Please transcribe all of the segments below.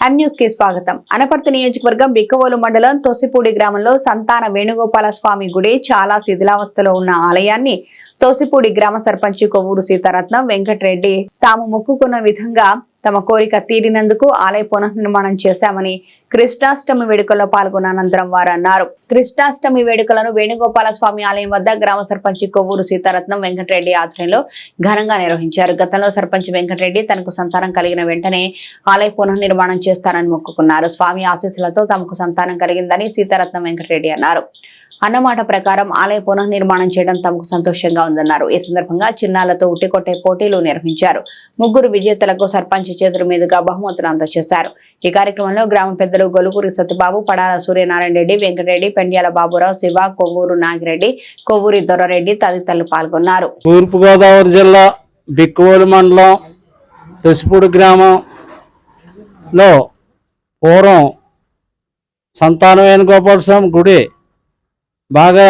కి స్వాగతం. అనపర్తి నియోజకవర్గం బిక్కవోలు మండలం తోసిపూడి గ్రామంలో సంతాన వేణుగోపాల స్వామి గుడి చాలా శిథిలావస్థలో ఉన్న ఆలయాన్ని తోసిపూడి గ్రామ సర్పంచ్ కొవ్వూరు సీతారత్నం వెంకటరెడ్డి తాము మొక్కుకున్న విధంగా తమ కోరిక తీరినందుకు ఆలయ పునర్నిర్మాణం చేశామని కృష్ణాష్టమి వేడుకల్లో పాల్గొన్న అనంతరం వారు అన్నారు కృష్ణాష్టమి వేడుకలను వేణుగోపాల స్వామి ఆలయం వద్ద గ్రామ సర్పంచ్ కొవ్వూరు సీతారత్నం వెంకటరెడ్డి ఆధ్వర్యంలో ఘనంగా నిర్వహించారు. గతంలో సర్పంచ్ వెంకటరెడ్డి తనకు సంతానం కలిగిన వెంటనే ఆలయ పునర్నిర్మాణం చేస్తానని మొక్కుకున్నారు. స్వామి ఆశీస్సులతో తమకు సంతానం కలిగిందని సీతారత్నం వెంకటరెడ్డి అన్నారు. అన్నమాట ప్రకారం ఆలయ పునర్నిర్మాణం చేయడం తమకు సంతోషంగా ఉందన్నారు. ఈ సందర్భంగా చిన్నాలతో ఉట్టికొట్టే పోటీలు నిర్వహించారు. ముగ్గురు విజేతలకు సర్పంచ్ చేతుల మీదుగా బహుమతులు అందజేశారు. ఈ కార్యక్రమంలో గ్రామ పెద్దలు గొలుగురి సత్యబాబు పడాల సూర్యనారాయణ రెడ్డి వెంకటరెడ్డి పెండ్యాల బాబురావు శివ కొవ్వూరు నాగిరెడ్డి కొవ్వూరి దొరరెడ్డి తదితరులు పాల్గొన్నారు. తూర్పుగోదావరి జిల్లా బిక్కువోలు మండలం తుసిపూడి గ్రామంలో పూర్వం సంతానమైన గోపాల స్వామి గుడి బాగా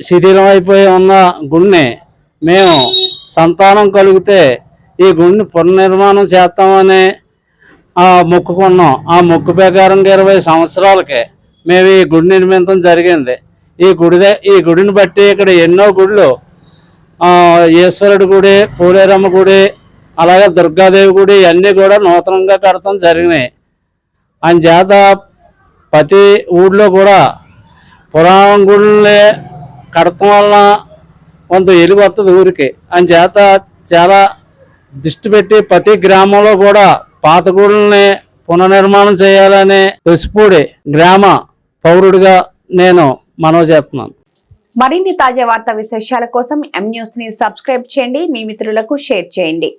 శిథిలం అయిపోయి ఉన్న గుడిని మేము సంతానం కలిగితే ఈ గుడిని పునర్నిర్మాణం చేస్తామని మొక్కుకున్నాం ఆ మొక్కు ప్రకారంగా ఇరవై సంవత్సరాలకి మేము ఈ గుడి నిర్మించడం జరిగింది. ఈ గుడిదే ఈ గుడిని బట్టి ఇక్కడ ఎన్నో గుళ్ళు. ఈశ్వరుడి గుడి పూలేరమ్మ గుడి అలాగే దుర్గాదేవి గుడి ఇవన్నీ కూడా నూతనంగా కడటం జరిగినాయి. చేత ప్రతి ఊళ్ళో కూడా పురాణం గుళ్ళే కడటం వలన కొంత ఎలుగు వస్తుంది ఊరికి. చేత చాలా దృష్టి పెట్టి ప్రతి గ్రామంలో కూడా పాతగూడల్ని పునర్నిర్మాణం చేయాలనే పసిపూడి గ్రామ పౌరుడిగా నేను మనవి చేస్తున్నాను. మరిన్ని తాజా వార్తా విశేషాల కోసం ఎం న్యూస్ని సబ్స్క్రైబ్ చేయండి. మీ మిత్రులకు షేర్ చేయండి.